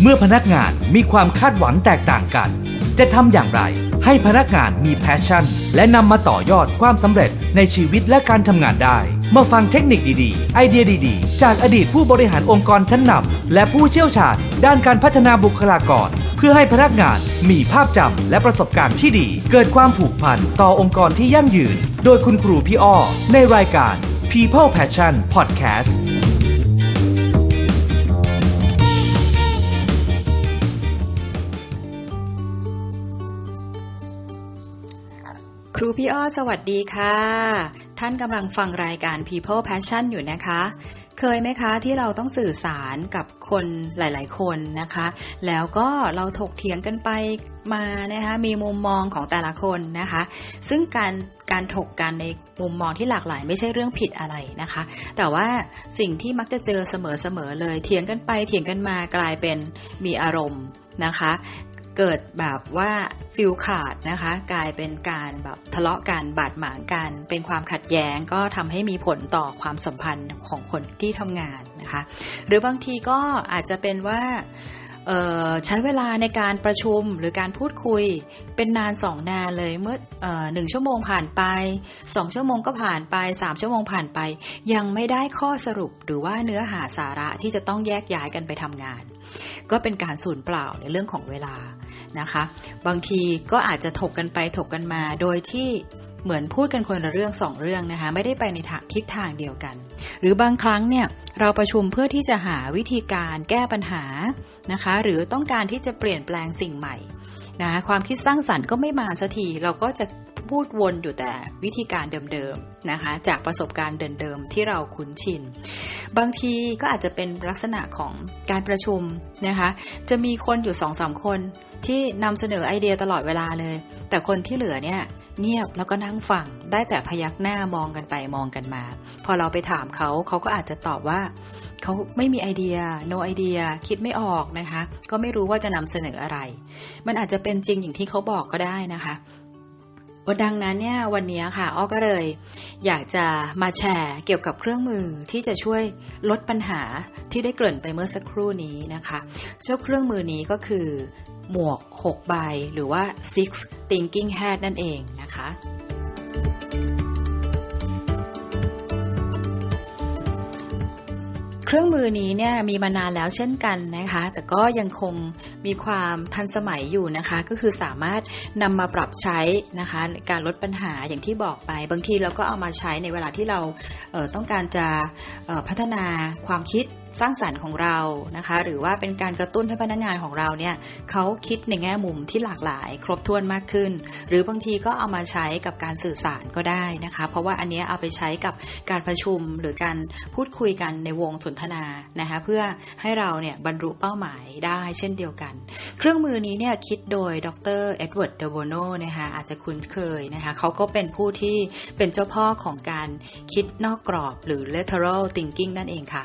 เมื่อพนักงานมีความคาดหวังแตกต่างกัน จะทำอย่างไร ให้พนักงานมีแพชชั่น และนำมาต่อยอดความสำเร็จในชีวิตและการทำงานได้ มาฟังเทคนิคดีๆ ไอเดียดีๆ จากอดีตผู้บริหารองค์กรชั้นนำและผู้เชี่ยวชาญด้านการพัฒนาบุคลากร เพื่อให้พนักงานมีภาพจำและประสบการณ์ที่ดี เกิดความผูกพันต่อองค์กรที่ยั่งยืน โดยคุณครูพี่อ้อในรายการ People Passion Podcast รูพี่อ้อสวัสดีค่ะ ท่านกำลังฟังรายการ People Passion อยู่นะคะ เคยไหมคะที่เราต้องสื่อสารกับคนหลาย ๆ คนนะคะ แล้วก็เราถกเถียงกันไปมานะคะมีมุมมองของแต่ละคนนะคะ ซึ่งการการถกกันในมุมมองที่หลากหลาย ไม่ใช่เรื่องผิดอะไรนะคะ แต่ว่าสิ่งที่มักจะเจอเสมอๆเลยเถียงกันไปเถียงกันมากลายเป็นมีอารมณ์นะคะ เกิดแบบว่าฟิลขาดนะคะ กลายเป็นการแบบทะเลาะกันบาดหมางกัน เป็นความขัดแย้งก็ทำให้มีผลต่อความสัมพันธ์ของคนที่ทำงานนะคะ หรือบางทีก็อาจจะเป็นว่าใช้เวลาในการประชุมหรือการพูดคุยเป็นนานสองนานเลยเมื่อหนึ่งชั่วโมงผ่านไปสองชั่วโมงก็ผ่านไปสามชั่วโมงผ่านไป ยังไม่ได้ข้อสรุปหรือว่าเนื้อหาสาระที่จะต้องแยกย้ายกันไปทำงาน ก็เป็นการสูญเปล่าในเรื่องของเวลานะคะ บางทีก็อาจจะถกกันไปถกกันมาโดยที่เหมือนพูดกันคนละเรื่องสองเรื่องนะคะ ไม่ได้ไปในทางทิศทางเดียวกัน หรือบางครั้งเนี่ยเราประชุมเพื่อที่จะหาวิธีการแก้ปัญหานะคะ หรือต้องการที่จะเปลี่ยนแปลงสิ่งใหม่ นะความคิดสร้างสรรค์ก็ไม่มาสักทีเราก็จะพูดวนอยู่แต่วิธีการเดิมๆนะคะ จากประสบการณ์เดิมๆที่เราคุ้นชิน บางทีก็อาจจะเป็นลักษณะของการประชุมนะคะ จะมีคนอยู่สองสามคนที่นำเสนอไอเดียตลอดเวลาเลย แต่คนที่เหลือเนี่ย เงียบแล้วก็นั่งฟัง ได้แต่พยักหน้ามองกันไปมองกันมา พอเราไปถามเขาเขาก็อาจจะตอบว่าเขาไม่มีไอเดีย no idea คิดไม่ออกนะคะ ก็ไม่รู้ว่าจะนำเสนออะไร มันอาจจะเป็นจริงอย่างที่เขาบอกก็ได้นะคะดังนั้นเนี่ยวันนี้ค่ะอ้อก็เลย อยากจะมาแชร์เกี่ยวกับเครื่องมือที่จะช่วยลดปัญหาที่ได้เกริ่นไปเมื่อสักครู่นี้นะคะ เจ้าเครื่องมือนี้ก็คือ หมวก 6 ใบ หรือว่า six thinking hat นั่นเองนะคะ เครื่องมือนี้เนี่ยมีมานานแล้วเช่นกันนะคะ แต่ก็ยังคงมีความทันสมัยอยู่นะคะ ก็คือสามารถนำมาปรับใช้นะคะ การลดปัญหาอย่างที่บอกไป บางทีเราก็เอามาใช้ในเวลาที่เราเต้องการจะพัฒนาความคิด สร้างสารรค์ของเรานะคะ หรือว่าเป็นการกระตุ้นให้พนักงานของเราเนี่ยเขาคิดในแง่มุมที่หลากหลาย ครบถ้วนมากขึ้น หรือบางทีก็เอามาใช้กับการสื่อสารก็ได้นะคะ เพราะว่าอันนี้เอาไปใช้กับการประชุมหรือการพูดคุยกันในวงสนทนานะคะเพื่อให้เราเนี่ยบรรลุเป้าหมายได้เช่นเดียวกัน เครื่องมือนี้เนี่ยคิดโดยดรเอ็ดเวิร์ดเดโบโนนะคะอาจจะคุ้นเคยนะคะเขาก็เป็นผู้ที่เป็นเจ้าพ่อของการคิดนอกกรอบหรือ lateral thinking นั่นเองค่ะ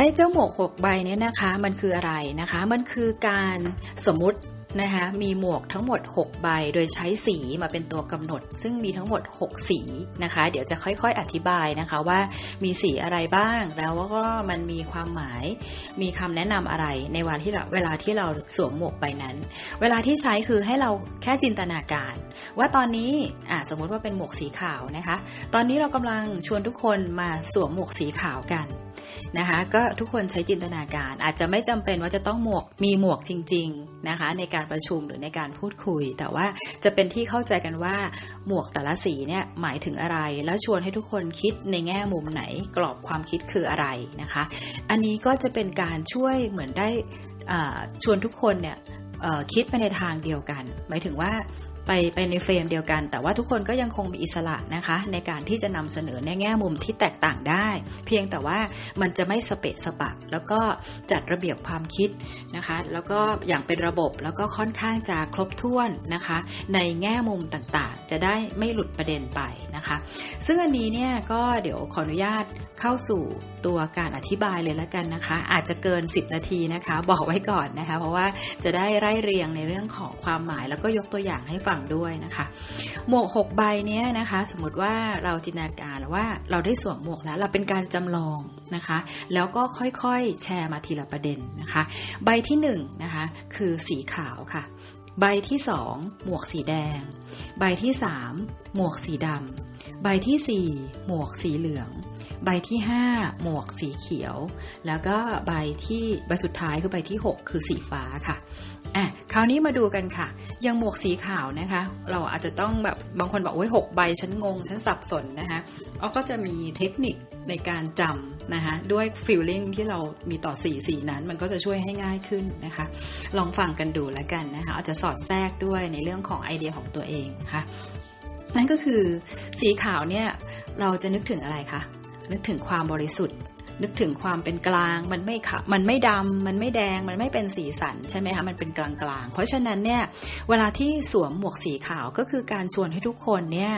ไอ้เจ้าหมวกหกใบเนี่ยนะคะมันคืออะไรนะคะ มันคือการสมมตินะคะมีหมวกทั้งหมด 6 ใบโดยใช้สีมาเป็นตัวกำหนด ซึ่งมีทั้งหมด 6 สีนะคะ เดี๋ยวจะค่อย ๆ อธิบายนะคะว่ามีสีอะไรบ้างแล้วก็มันมีความหมาย มีคำแนะนำอะไรในวลาที่เราเวลาที่เราสวมหมวกใบนั้น เวลาที่ใช้คือให้เราแค่จินตนาการ ว่าตอนนี้อ่าสมมติว่าเป็นหมวกสีขาวนะคะ ตอนนี้เรากำลังชวนทุกคนมาสวมหมวกสีขาวกัน นะคะ ก็ทุกคนใช้จินตนาการอาจจะไม่จำเป็นว่าจะต้องหมวกมีหมวกจริง ๆนะคะ ในการประชุมหรือในการพูดคุย แต่ว่าจะเป็นที่เข้าใจกันว่าหมวกแต่ละสีเนี่ยหมายถึงอะไร แล้วชวนให้ทุกคนคิดในแง่มุมไหนกรอบความคิดคืออะไรนะคะ อันนี้ก็จะเป็นการช่วยเหมือนได้ชวนทุกคนเนี่ยคิดไปในทางเดียวกัน หมายถึงว่า ไปไปในเฟรมเดียวกัน แต่ว่าทุกคนก็ยังคงมีอิสระนะคะ ในการที่จะนำเสนอในแง่มุมที่แตกต่างได้ เพียงแต่ว่ามันจะไม่สเปะสปะ แล้วก็จัดระเบียบความคิดนะคะ แล้วก็อย่างเป็นระบบแล้วก็ค่อนข้างจะครบถ้วนนะคะ ในแง่มุมต่างๆ จะได้ไม่หลุดประเด็นไปนะคะ ซึ่งอันนี้เนี่ยก็เดี๋ยวขออนุญาตเข้าสู่ตัวการอธิบายเลยแล้วกันนะคะ อาจจะเกิน 10 นาทีนะคะ บอกไว้ก่อนนะคะ เพราะว่าจะได้ไล่เรียงในเรื่องของความหมายแล้วก็ยกตัวอย่างให้ฟังด้วยนะคะ หมวก 6 ใบเนี้ยนะคะ สมมติว่าเราจินตนาการว่าเราได้สวมหมวกแล้วเราเป็นการจำลองนะคะ แล้วก็ค่อยๆแชร์มาทีละประเด็นนะคะ ใบที่1นงนะคะคือสีขาวค่ะใบที่ 2 หมวกสีแดง ใบที่ 3 หมวกสีดำ ใบที่ 4 หมวกสีเหลือง ใบที่ 5 หมวกสีเขียว แล้วก็ใบที่ใบสุดท้ายคือใบที่ 6 คือสีฟ้าค่ะอะคราวนี้มาดูกันค่ะ ยังหมวกสีขาวนะคะ เราอาจจะต้องแบบบางคนบอกโอ้ยหกใบฉันงง ฉันสับสนนะคะอ้อก็จะมีเทคนิคในการจำนะคะ ด้วย feeling ที่เรามีต่อสีสีนั้น มันก็จะช่วยให้ง่ายขึ้นนะคะ ลองฟังกันดูแล้วกันนะคะอาจจะสอดแทรกด้วยในเรื่องของไอเดียของตัวเองนะคะนั่นก็คือสีขาวเนี่ยเราจะนึกถึงอะไรคะ นึกถึงความบริสุทธิ์ นึกถึงความเป็นกลาง มันไม่ขะมันไม่ดำ มันไม่แดง มันไม่เป็นสีสันใช่ไหมคะ มันเป็นกลางกลางๆ เพราะฉะนั้นเนี่ย เวลาที่สวมหมวกสีขาวก็คือการชวนให้ทุกคนเนี่ย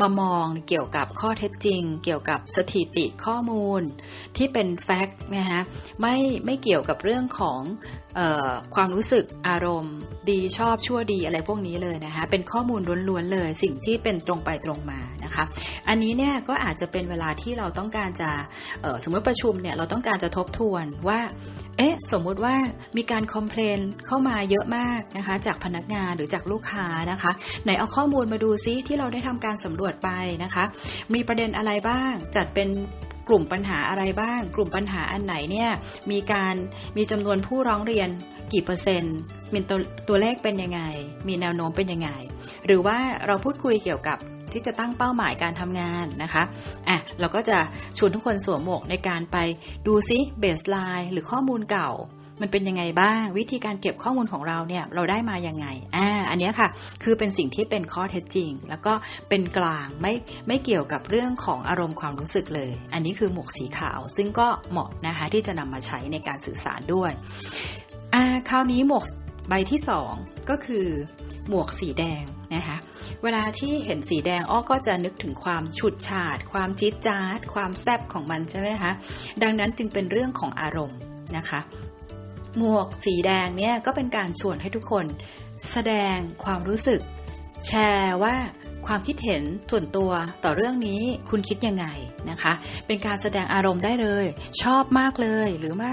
มามองเกี่ยวกับข้อเท็จจริง เกี่ยวกับสถิติข้อมูลที่เป็นแฟกต์นะคะ ไม่ไม่เกี่ยวกับเรื่องของ ความรู้สึกอารมณ์ ดีชอบชั่วดีอะไรพวกนี้เลยนะคะเป็นข้อมูลล้วนๆเลย สิ่งที่เป็นตรงไปตรงมานะคะอันนี้เนี่ยก็อาจจะเป็นเวลาที่เราต้องการจะสมมติประชุมเนี่ยเราต้องการจะทบทวนว่าเอ๊ะสมมุติว่ามีการคอมเพลนเข้ามาเยอะมากนะคะจากพนักงานหรือจากลูกค้านะคะไหนเอาข้อมูลมาดูซิที่เราได้ทำการสำรวจไปนะคะ มีประเด็นอะไรบ้างจัดเป็น กลุ่มปัญหาอะไรบ้าง กลุ่มปัญหาอันไหนเนี่ยมีการมีจำนวนผู้ร้องเรียนกี่เปอร์เซ็นต์มีตัวตัวเลขเป็นยังไง มีแนวโน้มเป็นยังไง หรือว่าเราพูดคุยเกี่ยวกับที่จะตั้งเป้าหมายการทำงานนะคะอะเราก็จะชวนทุกคนสวมหมวกในการไปดูซิเบสไลน์หรือข้อมูลเก่า มันเป็นยังไงบ้าง วิธีการเก็บข้อมูลของเราเนี่ยเราได้มายังไงอ่าอันนี้ค่ะคือเป็นสิ่งที่เป็นข้อเท็จจริง แล้วก็เป็นกลางไม่ไม่เกี่ยวกับเรื่องของอารมณ์ความรู้สึกเลย อันนี้คือหมวกสีขาว ซึ่งก็เหมาะนะคะที่จะนำมาใช้ในการสื่อสารด้วยอ่าคราวนี้หมวกใบที่สองก็คือหมวกสีแดงนะคะ เวลาที่เห็นสีแดงอ้อก็จะนึกถึงความฉุดฉาด ความจี๊ดจ๊าด ความแซบของมันใช่ไหมคะ ดังนั้นจึงเป็นเรื่องของอารมณ์นะคะ หมวกสีแดงเนี่ยก็เป็นการชวนให้ทุกคน แสดงความรู้สึก แชร์ว่าความคิดเห็นส่วนตัวต่อเรื่องนี้คุณคิดยังไงนะคะ เป็นการแสดงอารมณ์ได้เลย ชอบมากเลย หรือว่า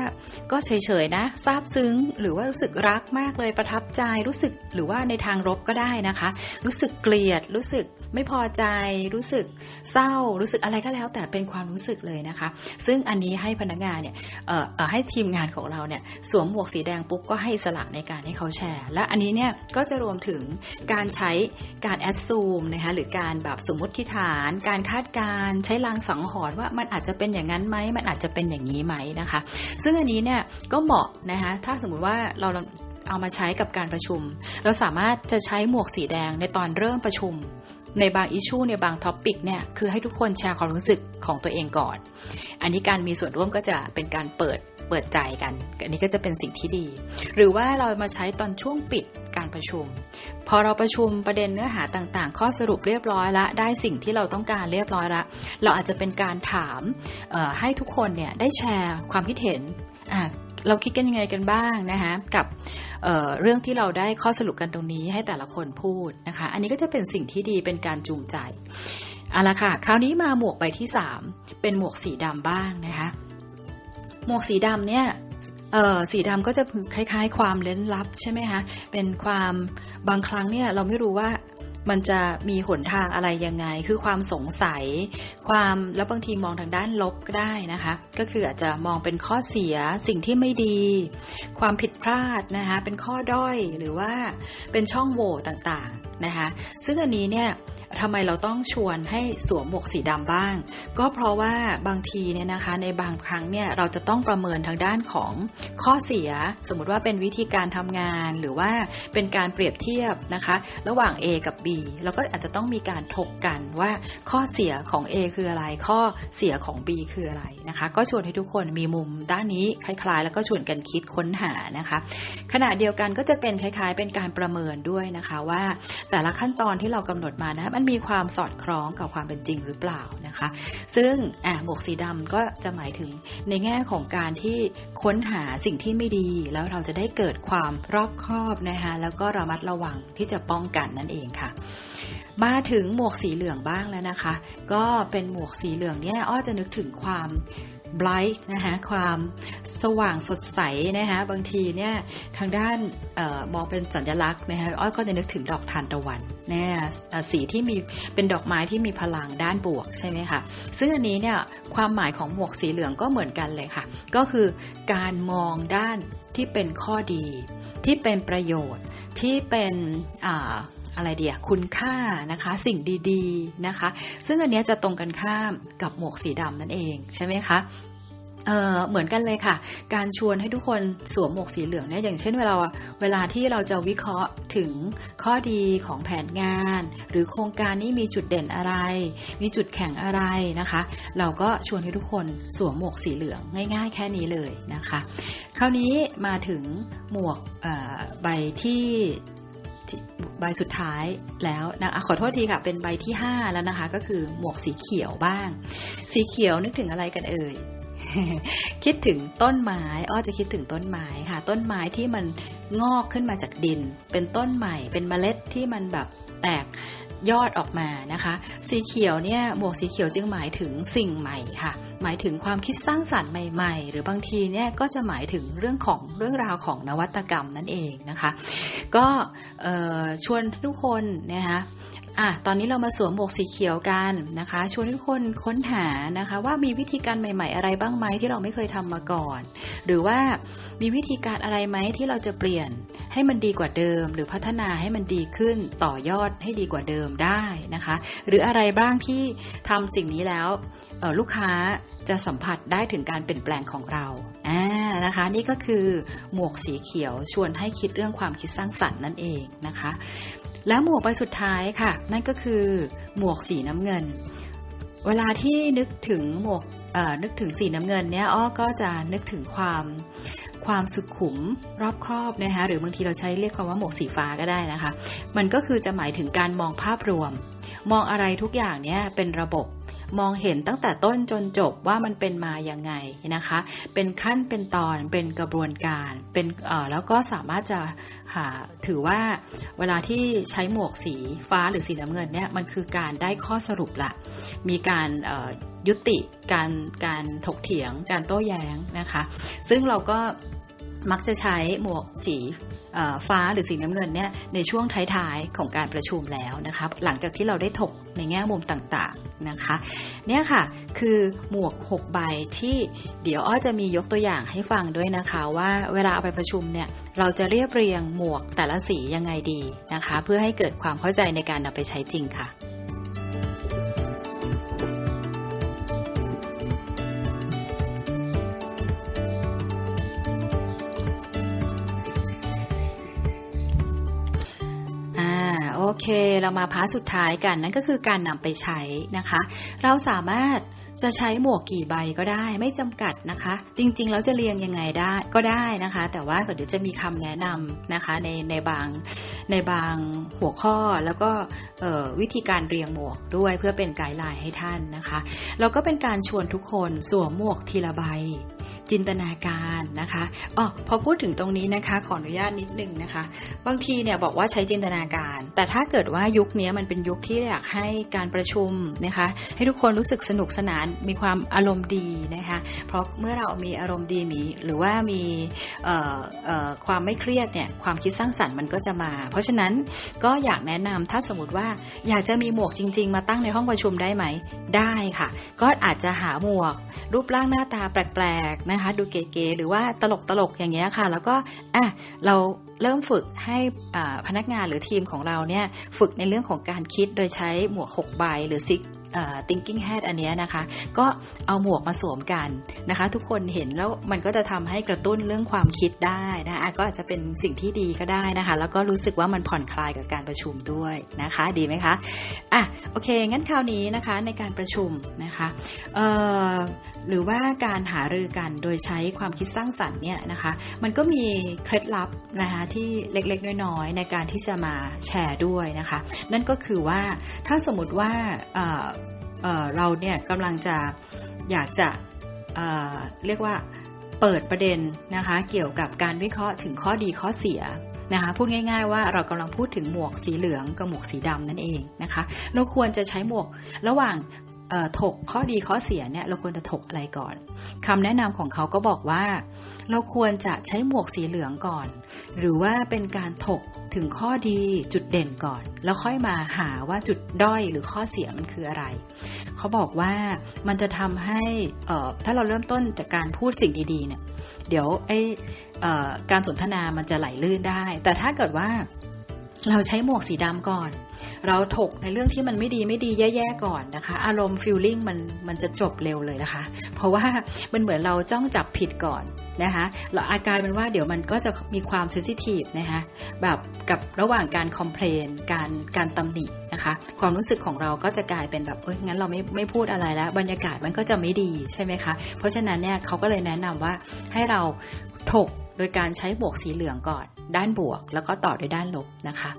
ก็เฉยๆนะซาบซึ้ง หรือว่ารู้สึกรักมากเลยประทับใจรู้สึกหรือว่าในทางลบก็ได้นะคะ รู้สึกเกลียดรู้สึก ไม่พอใจรู้สึกเศร้ารู้สึกอะไรก็แล้ว แต่เป็นความรู้สึกเลยนะคะ ซึ่งอันนี้ให้พนักงานเนี่ยให้ทีมงานของเราเนี่ยสวมหมวกสีแดงปุ๊บก็ให้สละในการให้เขาแชร์ และอันนี้เนี่ยก็จะรวมถึงการใช้การแอดซูมนะคะหรือการแบบสมมติฐาน การคาดการใช้ลางสังหรณ์ว่ามันอาจจะเป็นอย่างนั้นไหมมันอาจจะเป็นอย่างนี้ไหมนะคะ ซึ่งอันนี้เนี่ยก็เหมาะนะคะถ้าสมมุติว่าเราเอามาใช้กับการประชุม เราสามารถจะใช้หมวกสีแดงในตอนเริ่มประชุม ในบางอิชชูในบางท็อปิกเนี่ยคือให้ทุกคนแชร์ความรู้สึกของตัวเองก่อน อันนี้การมีส่วนร่วมก็จะเป็นการเปิดเปิดใจกัน อันนี้ก็จะเป็นสิ่งที่ดี หรือว่าเรามาใช้ตอนช่วงปิดการประชุม พอเราประชุมประเด็นเนื้อหาต่างๆ ข้อสรุปเรียบร้อยละได้สิ่งที่เราต้องการเรียบร้อยละเราอาจจะเป็นการถามให้ทุกคนเนี่ยได้แชร์ความคิดเห็น เราคิดกันยังไงกันบ้างนะคะกับเเรื่องที่เราได้ข้อสรุปกันตรงนี้ให้แต่ละคนพูดนะคะ อันนี้ก็จะเป็นสิ่งที่ดีเป็นการจูงใจเอาละค่ะ คราวนี้มาหมวกใบที่ 3 เป็นหมวกสีดำบ้างนะคะ หมวกสีดำเนี่ยสีดำก็จะคล้าย ๆ ความเล้นลับใช่ไหมคะเป็นความบางครั้งเนี่ยเราไม่รู้ว่า มันจะมีหนทางอะไรยังไง คือความสงสัย ความแล้วบางทีมองทางด้านลบก็ได้นะคะ ก็คืออาจจะมองเป็นข้อเสียสิ่งที่ไม่ดี ความผิดพลาดนะคะเป็นข้อด้อยหรือว่าเป็นช่องโหว่ต่างๆนะคะ ซึ่งอันนี้เนี่ยทำไมเราต้องชวนให้สวมหมวกสีดำบ้าง ก็เพราะว่าบางทีเนี่ยนะคะ ในบางครั้งเนี่ยเราจะต้องประเมินทางด้านของข้อเสีย สมมติว่าเป็นวิธีการทำงานหรือว่าเป็นการเปรียบเทียบนะคะ ระหว่าง A กับ B แล้วก็อาจจะต้องมีการถกกันว่าข้อเสียของ A คืออะไร ข้อเสียของ B คืออะไรนะคะ ก็ชวนให้ทุกคนมีมุมด้านนี้คล้ายๆ แล้วก็ชวนกันคิดค้นหานะคะ ขณะเดียวกันก็จะเป็นคล้ายๆ เป็นการประเมินด้วยนะคะว่า แต่ละขั้นตอนที่เรากำหนดมานะมันมีความสอดคล้องกับความเป็นจริงหรือเปล่านะคะ ซึ่งอะหมวกสีดำก็จะหมายถึงในแง่ของการที่ค้นหาสิ่งที่ไม่ดี แล้วเราจะได้เกิดความรอบคอบนะคะแล้วก็ระมัดระวังที่จะป้องกันนั่นเองค่ะมาถึงหมวกสีเหลืองบ้างแล้วนะคะ ก็เป็นหมวกสีเหลืองเนี่ยอ้อจะนึกถึงความ bright นะคะความสว่างสดใสนะคะบางทีเนี่ยทางด้านออมองเป็นสัญลักษณ์นะคะอ้อยก็จะนึกถึงดอกทานตะวันเนี่ยสีที่มีเป็นดอกไม้ที่มีพลังด้านบวกใช่ไหมคะซึ่งอันนี้เนี่ยความหมายของหมวกสีเหลืองก็เหมือนกันเลยค่ะ ก็คือการมองด้าน ที่เป็นข้อดี ที่เป็นประโยชน์ ที่เป็นอ่าอะไรเดียคุณค่านะคะ สิ่งดี ๆ นะคะ ซึ่งอันนี้จะตรงกันข้ามกับหมวกสีดำนั่นเองใช่ไหมคะ เเหมือนกันเลยค่ะ การชวนให้ทุกคนสวมหมวกสีเหลืองเนี่ยอย่างเช่นเวลาเวลาที่เราจะวิเคราะห์ถึงข้อดีของแผนงาน หรือโครงการนี้มีจุดเด่นอะไร มีจุดแข็งอะไรนะคะ เราก็ชวนให้ทุกคนสวมหมวกสีเหลืองง่าย ๆ แค่นี้เลยนะคะ คราวนี้มาถึงหมวกใบที่ใบสุดท้ายแล้วนะะขอโทษทีค่ะ เป็นใบที่ 5 แล้วนะคะ ก็คือหมวกสีเขียวบ้าง สีเขียวนึกถึงอะไรกันเอ่ย คิดถึงต้นไม้อ้อจะคิดถึงต้นไม้ค่ะ ต้นไม้ที่มันงอกขึ้นมาจากดิน เป็นต้นใหม่ เป็นเมล็ดที่มันแบบแตกยอดออกมานะคะ สีเขียวเนี่ยหมวกสีเขียวจึงหมายถึงสิ่งใหม่ค่ะ หมายถึงความคิดสร้างสรรค์ใหม่ ๆ หรือบางทีเนี่ยก็จะหมายถึงเรื่องของเรื่องราวของนวัตกรรมนั่นเองนะคะ ก็ชวนทุกคนนะคะ อะตอนนี้เรามาสวมหมวกสีเขียวกันนะคะชวนทุกคนค้นหานะคะว่ามีวิธีการใหม่ๆ อะไรบ้างไหมที่เราไม่เคยทำมาก่อน หรือว่ามีวิธีการอะไรไหมที่เราจะเปลี่ยนให้มันดีกว่าเดิม หรือพัฒนาให้มันดีขึ้นต่อยอดให้ดีกว่าเดิมได้นะคะ หรืออะไรบ้างที่ทำสิ่งนี้แล้วลูกค้าจะสัมผัสได้ถึงการเปลี่ยนแปลงของเราอ่านะคะ นี่ก็คือหมวกสีเขียวชวนให้คิดเรื่องความคิดสร้างสรรค์นั่นเองนะคะ แล้วหมวกใบสุดท้ายค่ะ นั่นก็คือหมวกสีน้ำเงิน เวลาที่นึกถึงหมวกนึกถึงสีน้ำเงินเนี่ยอ้อก็จะนึกถึงความความสุขุมรอบครอบนะคะหรือบางทีเราใช้เรียกคำว่าหมวกสีฟ้าก็ได้นะคะ มันก็คือจะหมายถึงการมองภาพรวม มองอะไรทุกอย่างเนี่ยเป็นระบบ มองเห็นตั้งแต่ต้นจนจบว่ามันเป็นมาอย่างไงนะคะ เป็นขั้นเป็นตอนเป็นกระบวนการเป็นเออแล้วก็สามารถจะหาถือว่าเวลาที่ใช้หมวกสีฟ้าหรือสีน้ำเงินเนี่ยมันคือการได้ข้อสรุปละมีการยุติการการถกเถียง การโต้แย้งนะคะ ซึ่งเราก็มักจะใช้หมวกสี ฟ้าหรือสีน้ำเงินเนี่ยในช่วงท้ายๆของการประชุมแล้วนะคะหลังจากที่เราได้ถกในแง่มุมต่างๆนะคะเนี่ยค่ะคือหมวก 6 ใบที่เดี๋ยวอ้อจะมียกตัวอย่างให้ฟังด้วยนะคะว่าเวลาเอาไปประชุมเนี่ยเราจะเรียบเรียงหมวกแต่ละสียังไงดีนะคะ เพื่อให้เกิดความเข้าใจในการนำไปใช้จริงค่ะ โอเค เรามาพาร์ทสุดท้ายกันนั่นก็คือการนำไปใช้นะคะ เราสามารถ จะใช้หมวกกี่ใบก็ได้ไม่จำกัดนะคะ จริงๆแล้วจะเรียงยังไงได้ก็ได้นะคะ แต่ว่าเดี๋ยวจะมีคำแนะนำนะคะในในบางในบางหัวข้อแล้วก็วิธีการเรียงหมวกด้วยเพื่อเป็นไกด์ไลน์ให้ท่านนะคะแล้วก็เป็นการชวนทุกคนสวมหมวกทีละใบจินตนาการนะคะอ๋อพอพูดถึงตรงนี้นะคะ ขออนุญาตนิดนึงนะคะ บางทีเนี่ยบอกว่าใช้จินตนาการ แต่ถ้าเกิดว่ายุคนี้มันเป็นยุคที่อยากให้การประชุมนะคะ ให้ทุกคนรู้สึกสนุกสนานมีความอารมณ์ดีนะคะ เพราะเมื่อเรามีอารมณ์ดีมีหรือว่ามีความไม่เครียดเนี่ยความคิดสร้างสรรค์มันก็จะมา เพราะฉะนั้นก็อยากแนะนำถ้าสมมติว่าอยากจะมีหมวกจริง ๆ มาตั้งในห้องประชุมได้ไหมได้ค่ะ ก็อาจจะหาหมวก รูปร่างหน้าตาแปลกๆนะคะดูเก๋ๆหรือว่าตลกๆอย่างเงี้ยค่ะ แล้วก็อะเราเริ่มฝึกให้พนักงานหรือทีมของเราเนี่ยฝึกในเรื่องของการคิดโดยใช้หมวก 6 ใบหรือซิก thinking hat อันเนี้ยนะคะ ก็เอาหมวกมาสวมกันนะคะ ทุกคนเห็นแล้วมันก็จะทำให้กระตุ้นเรื่องความคิดได้นะะก็อาจจะเป็นสิ่งที่ดีก็ได้นะคะ แล้วก็รู้สึกว่ามันผ่อนคลายกับการประชุมด้วยนะคะ ดีไหมคะอะโอเค งั้นคราวนี้นะคะในการประชุมนะคะหรือว่าการหารือกันโดยใช้ความคิดสร้างสรรค์เนี่ยนะคะ มันก็มีเคล็ดลับนะคะที่เล็กๆ น้อยๆ ในการที่จะมาแชร์ด้วยนะคะ นั่นก็คือว่าถ้าสมมติว่า เเราเนี่ยกำลังจะอยากจะเเรียกว่าเปิดประเด็นนะคะเกี่ยวกับการวิเคราะห์ถึงข้อดีข้อเสียนะคะพูดง่าย ๆ ว่าเรากำลังพูดถึงหมวกสีเหลืองกับหมวกสีดำนั่นเองนะคะ เราควรจะใช้หมวกระหว่าง ถกข้อดีข้อเสียเนี่ยเราควรจะถกอะไรก่อนคำแนะนำของเขาก็บอกว่า เราควรจะใช้หมวกสีเหลืองก่อน หรือว่าเป็นการถกถึงข้อดีจุดเด่นก่อน แล้วค่อยมาหาว่าจุดด้อยหรือข้อเสียมันคืออะไร เขาบอกว่ามันจะทำให้ถ้าเราเริ่มต้นจากการพูดสิ่งดีๆเนี่ยเดี๋ยวไออการสนทนามันจะไหลลื่นได้ แต่ถ้าเกิดว่า เราใช้หมวกสีดำก่อน เราถกในเรื่องที่มันไม่ดีไม่ดีแย่ๆก่อนนะคะ อารมณ์ฟิลลิ่งมันมันจะจบเร็วเลยนะคะ เพราะว่ามันเหมือนเราจ้องจับผิดก่อนนะคะเราอาการเป็นว่าเดี๋ยวมันก็จะมีความเซนซิทีฟนะคะแบบกับระหว่างการคอมเพลนการการตำหนินะคะ ความรู้สึกของเราก็จะกลายเป็นแบบเอ้ยงั้นเราไม่ไม่พูดอะไรแล้ว บรรยากาศมันก็จะไม่ดีใช่ไหมคะ เพราะฉะนั้นเนี่ยเขาก็เลยแนะนำว่าให้เราถก โดยการใช้บวกสีเหลืองก่อน ด้านบวก แล้วก็ต่อด้วยด้านลบนะคะ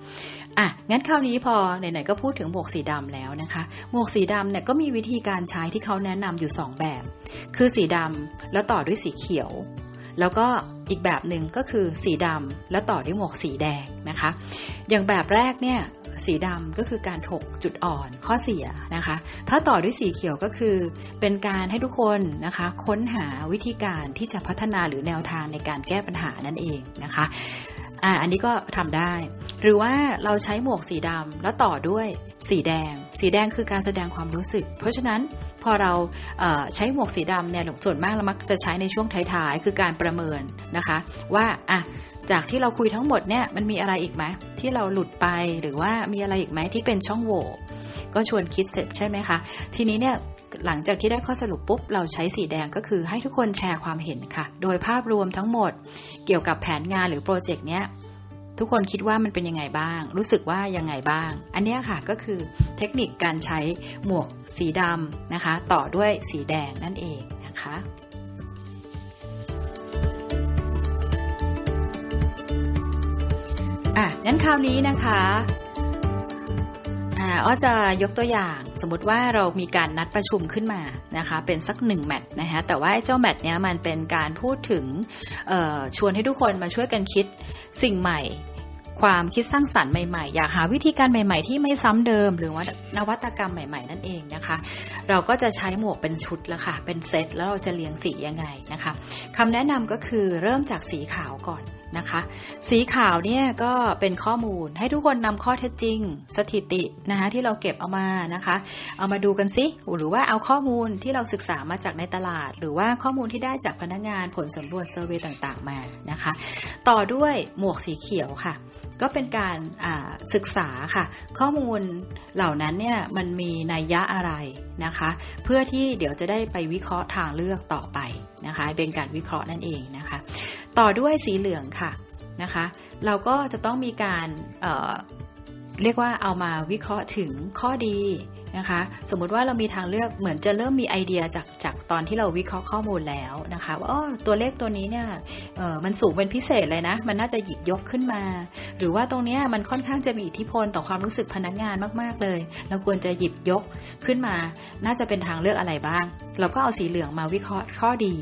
อะงั้นคราวนี้พอไหนๆก็พูดถึงหมวกสีดำแล้วนะคะหมวกสีดำเนี่ยก็มีวิธีการใช้ที่เขาแนะนำอยู่ 2 แบบ คือสีดำแล้วต่อด้วยสีเขียว แล้วก็อีกแบบหนึ่งก็คือสีดำแล้วต่อด้วยหมวกสีแดงนะคะ อย่างแบบแรกเนี่ย สีดำก็คือการถกจุดอ่อนข้อเสียนะคะ ถ้าต่อด้วยสีเขียวก็คือ เป็นการให้ทุกคนนะคะ ค้นหาวิธีการที่จะพัฒนาหรือแนวทางในการแก้ปัญหานั่นเองนะคะอ่าอันนี้ก็ทำได้ หรือว่าเราใช้หมวกสีดำแล้วต่อด้วยสีแดง สีแดงคือการแสดงความรู้สึก เพราะฉะนั้นพอเราเใช้หมวกสีดำเนี่ยส่วนมากเรามักจะใช้ในช่วงท้ายๆ คือการประเมินนะคะ ว่าอะ จากที่เราคุยทั้งหมดเนี่ยมันมีอะไรอีกไหมที่เราหลุดไปหรือว่ามีอะไรอีกไหมที่เป็นช่องโหว่ก็ชวนคิดเสร็จใช่ไหมคะ ทีนี้เนี่ยหลังจากที่ได้ข้อสรุปปุ๊บ เราใช้สีแดงก็คือให้ทุกคนแชร์ความเห็นค่ะ โดยภาพรวมทั้งหมดเกี่ยวกับแผนงานหรือโปรเจกต์เนี้ยทุกคนคิดว่ามันเป็นยังไงบ้าง รู้สึกว่ายังไงบ้าง อันเนี้ยค่ะก็คือเทคนิคการใช้หมวกสีดำนะคะ ต่อด้วยสีแดงนั่นเองนะคะ อะงั้นคราวนี้นะคะอ่าอ้อจะยกตัวอย่างสมมติว่าเรามีการนัดประชุมขึ้นมานะคะเป็นสักหนึ่งแมตช์นะคะแต่ว่าไอ้เจ้าแมตช์เนี้ยมันเป็นการพูดถึงชวนให้ทุกคนมาช่วยกันคิดสิ่งใหม่ความคิดสร้างสรรค์ใหม่ๆ อยากหาวิธีการใหม่ๆ ที่ไม่ซ้ำเดิม หรือว่านวัตกรรมใหม่ๆ นั่นเองนะคะ เราก็จะใช้หมวกเป็นชุดแล้วค่ะ เป็นเซตแล้วเราจะเรียงสียังไงนะคะคำแนะนำก็คือเริ่มจากสีขาวก่อนนะคะ สีขาวเนี่ยก็เป็นข้อมูลให้ทุกคนนำข้อเท็จจริง สถิตินะคะที่เราเก็บเอามานะคะ เอามาดูกันซิหรือว่าเอาข้อมูลที่เราศึกษามาจากในตลาด หรือว่าข้อมูลที่ได้จากพนักงานผลสำรวจเซอร์เวยต่างๆมานะคะ ต่อด้วยหมวกสีเขียวค่ะ ก็เป็นการศึกษาค่ะ ข้อมูลเหล่านั้นเนี่ยมันมีนัยยะอะไรนะคะ เพื่อที่เดี๋ยวจะได้ไปวิเคราะห์ทางเลือกต่อไปนะคะ เป็นการวิเคราะห์นั่นเองนะคะ ต่อด้วยสีเหลืองค่ะนะคะ เราก็จะต้องมีการเเรียกว่าเอามาวิเคราะห์ถึงข้อดี นะคะ สมมุติว่าเรามีทางเลือกเหมือนจะเริ่มมีไอเดียจากจากตอนที่เราวิเคราะห์ข้อมูลแล้วนะคะว่าอ๋อตัวเลขตัวนี้เนี่ยมันสูงเป็นพิเศษเลยนะ มันน่าจะหยิบยกขึ้นมา หรือว่าตรงนี้มันค่อนข้างจะมีอิทธิพลต่อความรู้สึกพนักงานมาก ๆเลย เราควรจะหยิบยกขึ้นมา น่าจะเป็นทางเลือกอะไรบ้าง เราก็เอาสีเหลืองมาวิเคราะห์ข้อดี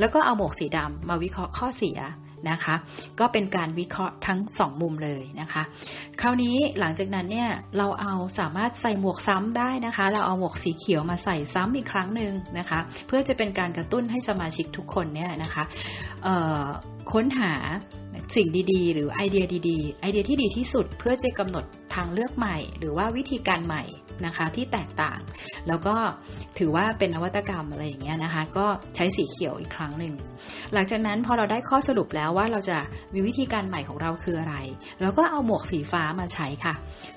แล้วก็เอาหมวกสีดำมาวิเคราะห์ข้อเสีย นะคะ ก็เป็นการวิเคราะห์ทั้ง 2 มุมเลยนะคะ คราวนี้หลังจากนั้นเนี่ยเราเอาสามารถใส่หมวกซ้ำได้นะคะ เราเอาหมวกสีเขียวมาใส่ซ้ำอีกครั้งหนึ่งนะคะ เพื่อจะเป็นการกระตุ้นให้สมาชิกทุกคนเนี่ยนะคะค้นหาสิ่งดีๆ หรือไอเดียดีๆ ไอเดียที่ดีที่สุดเพื่อจะกำหนดทางเลือกใหม่ หรือว่าวิธีการใหม่ นะคะที่แตกต่าง แล้วก็ถือว่าเป็นนวัตกรรมอะไรอย่างเงี้ยนะคะ ก็ใช้สีเขียวอีกครั้งหนึ่งหลังจากนั้นพอเราได้ข้อสรุปแล้วว่าเราจะมีวิธีการใหม่ของเราคืออะไรเราก็เอาหมวกสีฟ้ามาใช้ค่ะ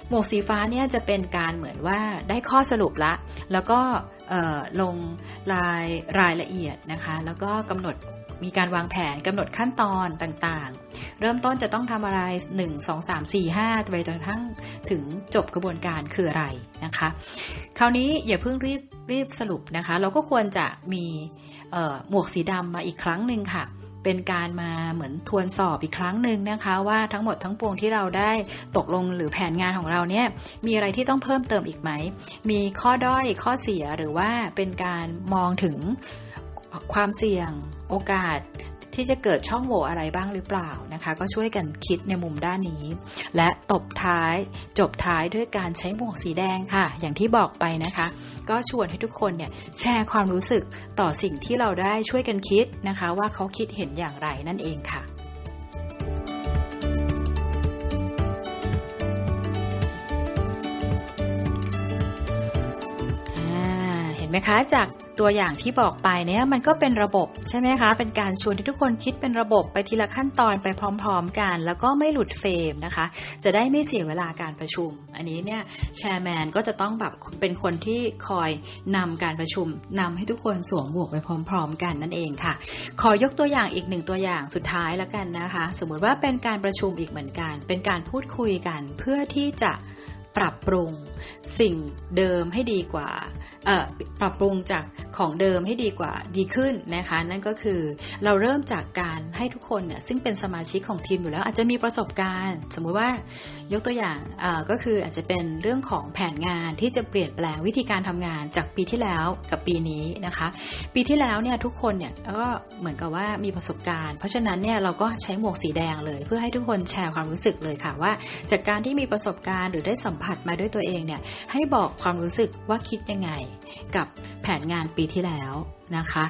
หมวกสีฟ้าเนี่ยจะเป็นการเหมือนว่าได้ข้อสรุปละ แล้วก็ ลงรายรายละเอียดนะคะ แล้วก็กำหนดมีการวางแผนกำหนดขั้นตอนต่างๆ เริ่มต้นจะต้องทำอะไร 1 2 3 4 5ไปจนทั้งถึงจบกระบวนการคืออะไรนะคะ คราวนี้อย่าเพิ่งรีบรีบสรุปนะคะ เราก็ควรจะมีหมวกสีดำมาอีกครั้งหนึ่งค่ะ เป็นการมาเหมือนทวนสอบอีกครั้งหนึ่งนะคะ ว่าทั้งหมดทั้งปวงที่เราได้ตกลงหรือแผนงานของเราเนี่ยมีอะไรที่ต้องเพิ่มเติมอีกไหม มีข้อด้อยข้อเสียหรือว่าเป็นการมองถึงความเสี่ยงโอกาส ที่จะเกิดช่องโหว่อะไรบ้างหรือเปล่านะคะ ก็ช่วยกันคิดในมุมด้านนี้ และตบท้ายจบท้ายด้วยการใช้หมวกสีแดงค่ะ อย่างที่บอกไปนะคะ ก็ชวนให้ทุกคนเนี่ยแชร์ความรู้สึกต่อสิ่งที่เราได้ช่วยกันคิดนะคะ ว่าเขาคิดเห็นอย่างไรนั่นเองค่ะเห็นไหมคะจาก ตัวอย่างที่บอกไปเนี่ยมันก็เป็นระบบใช่ไหมคะ เป็นการชวนให้ทุกคนคิดเป็นระบบไปทีละขั้นตอนไปพร้อม ๆ กัน แล้วก็ไม่หลุดเฟรมนะคะ จะได้ไม่เสียเวลาการประชุม อันนี้เนี่ยแชร์แมนก็จะต้องแบบเป็นคนที่คอยนำการประชุมนำให้ทุกคนสวมหมวกไปพร้อม ๆ กันนั่นเองค่ะ ขอยกตัวอย่างอีกหนึ่งตัวอย่างสุดท้ายแล้วกันนะคะ สมมุติว่าเป็นการประชุมอีกเหมือนกัน เป็นการพูดคุยกันเพื่อที่จะ ปรับปรุงสิ่งเดิมให้ดีกว่าปรับปรุงจากของเดิมให้ดีกว่าดีขึ้นนะคะ นั่นก็คือเราเริ่มจากการให้ทุกคนเนี่ยซึ่งเป็นสมาชิกของทีมอยู่แล้ว อาจจะมีประสบการณ์ สมมุติว่ายกตัวอย่างก็คืออาจจะเป็นเรื่องของแผนงานที่จะเปลี่ยนแปลงวิธีการทำงานจากปีที่แล้วกับปีนี้นะคะ ปีที่แล้วเนี่ยทุกคนเนี่ยก็เหมือนกับว่ามีประสบการณ์ เพราะฉะนั้นเนี่ยเราก็ใช้หมวกสีแดงเลย เพื่อให้ทุกคนแชร์ความรู้สึกเลยค่ะว่า จากการที่มีประสบการณ์หรือได้สัมผัสผัดมาด้วยตัวเองเนี่ยให้บอกความรู้สึกว่าคิดยังไง กับแผนงานปีที่แล้วนะคะ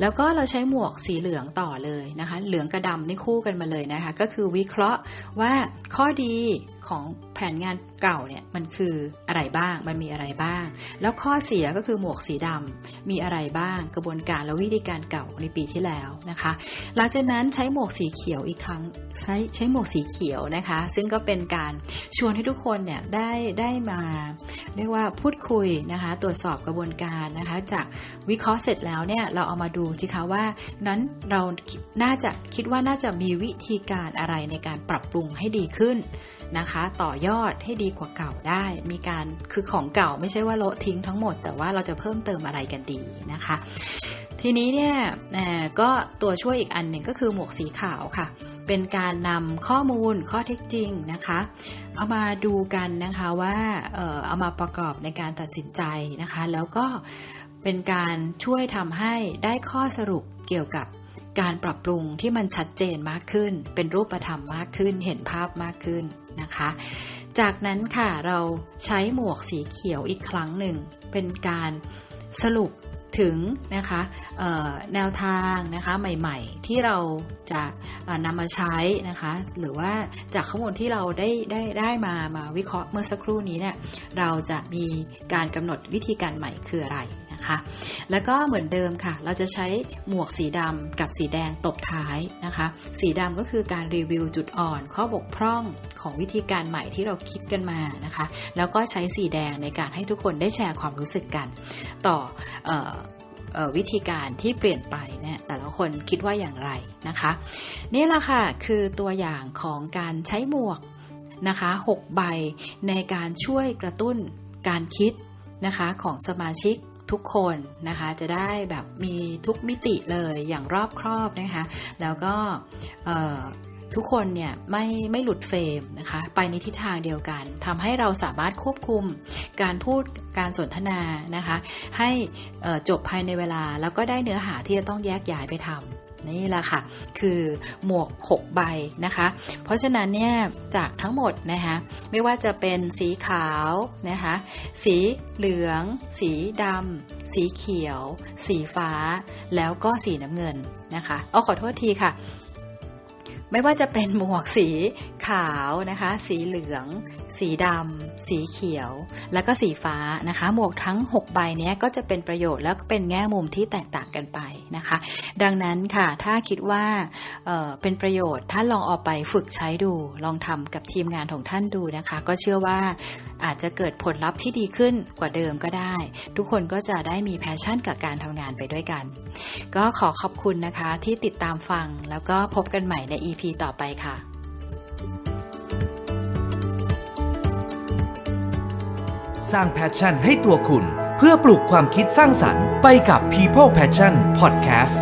แล้วก็เราใช้หมวกสีเหลืองต่อเลยนะคะ เหลืองกระดำนี่คู่กันมาเลยนะคะ ก็คือวิเคราะห์ว่าข้อดี ของแผนงานเก่าเนี่ยมันคืออะไรบ้าง มันมีอะไรบ้าง แล้วข้อเสียก็คือหมวกสีดำมีอะไรบ้าง กระบวนการและวิธีการเก่าในปีที่แล้วนะคะ หลังจากนั้นใช้หมวกสีเขียวอีกครั้งใช้ใช้หมวกสีเขียวนะคะ ซึ่งก็เป็นการชวนให้ทุกคนเนี่ยได้ได้มาเรียกว่าพูดคุยนะคะ ตรวจสอบกระบวนการนะคะ จากวิเคราะห์เสร็จแล้วเนี่ยเราเอามาดูสิคะว่านั้นเราน่าจะคิดว่าน่าจะมีวิธีการอะไรในการปรับปรุงให้ดีขึ้น นะคะ ต่อยอดให้ดีกว่าเก่าได้ มีการคือของเก่าไม่ใช่ว่าโละทิ้งทั้งหมด แต่ว่าเราจะเพิ่มเติมอะไรกันดีนะคะ ทีนี้เนี่ยก็ตัวช่วยอีกอันหนึ่งก็คือหมวกสีขาวค่ะ เป็นการนำข้อมูลข้อเท็จจริงนะคะ เอามาดูกันนะคะว่าเออเอามาประกอบในการตัดสินใจนะคะ แล้วก็เป็นการช่วยทำให้ได้ข้อสรุปเกี่ยวกับ การปรับปรุงที่มันชัดเจนมากขึ้น เป็นรูปธรรมมากขึ้น เห็นภาพมากขึ้นนะคะ จากนั้นค่ะเราใช้หมวกสีเขียวอีกครั้งหนึ่ง เป็นการสรุปถึงนะคะแนวทางนะคะใหม่ๆ ที่เราจะนำมาใช้นะคะหรือว่าจากข้อมูลที่เราได้ได้ได้มามาวิเคราะห์เมื่อสักครู่นี้เนี่ยเราจะมีการกำหนดวิธีการใหม่คืออะไร นะคะ แล้วก็เหมือนเดิมค่ะ เราจะใช้หมวกสีดำกับสีแดงตบท้ายนะคะ สีดำก็คือการรีวิวจุดอ่อน ข้อบกพร่องของวิธีการใหม่ที่เราคิดกันมานะคะ แล้วก็ใช้สีแดงในการให้ทุกคนได้แชร์ความรู้สึกกัน ต่ออวิธีการที่เปลี่ยนไปเนี่ยแต่ละคนคิดว่าอย่างไรนะคะ นี่แหละค่ะคือตัวอย่างของการใช้หมวกนะคะ6ใบในการช่วยกระตุ้นการคิดนะคะของสมาชิก ทุกคนนะคะจะได้แบบมีทุกมิติเลยอย่างรอบครอบนะคะแล้วก็ทุกคนเนี่ยไม่ไม่หลุดเฟรมนะคะไปในทิศทางเดียวกันทำให้เราสามารถควบคุมการพูดการสนทนานะคะให้จบภายในเวลาแล้วก็ได้เนื้อหาที่จะต้องแยกย้ายไปทำ นี่แหละค่ะ คือหมวก 6 ใบนะคะ เพราะฉะนั้นเนี่ยจากทั้งหมดนะคะไม่ว่าจะเป็นสีขาวนะคะสีเหลือง สีดำสีเขียว สีฟ้า แล้วก็สีน้ำเงินนะคะเอาขอโทษทีค่ะ ไม่ว่าจะเป็นหมวกสีขาวนะคะ สีเหลือง สีดำสีเขียว แล้วก็สีฟ้านะคะ หมวกทั้ง 6 ใบเนี้ยก็จะเป็นประโยชน์แล้วก็เป็นแง่มุมที่แตกต่างกันไปนะคะ ดังนั้นค่ะถ้าคิดว่าเอ่อเป็นประโยชน์ท่านลองเอาไปฝึกใช้ดู ลองทำกับทีมงานของท่านดูนะคะ ก็เชื่อว่าอาจจะเกิดผลลัพธ์ที่ดีขึ้นกว่าเดิมก็ได้ ทุกคนก็จะได้มีแพชชั่นกับการทำงานไปด้วยกัน ก็ขอขอบคุณนะคะที่ติดตามฟังแล้วก็พบกันใหม่ใน EP ต่อไปค่ะสร้างแพชชั่นให้ตัวคุณ เพื่อปลูกความคิดสร้างสรรค์ไปกับ People Passion Podcast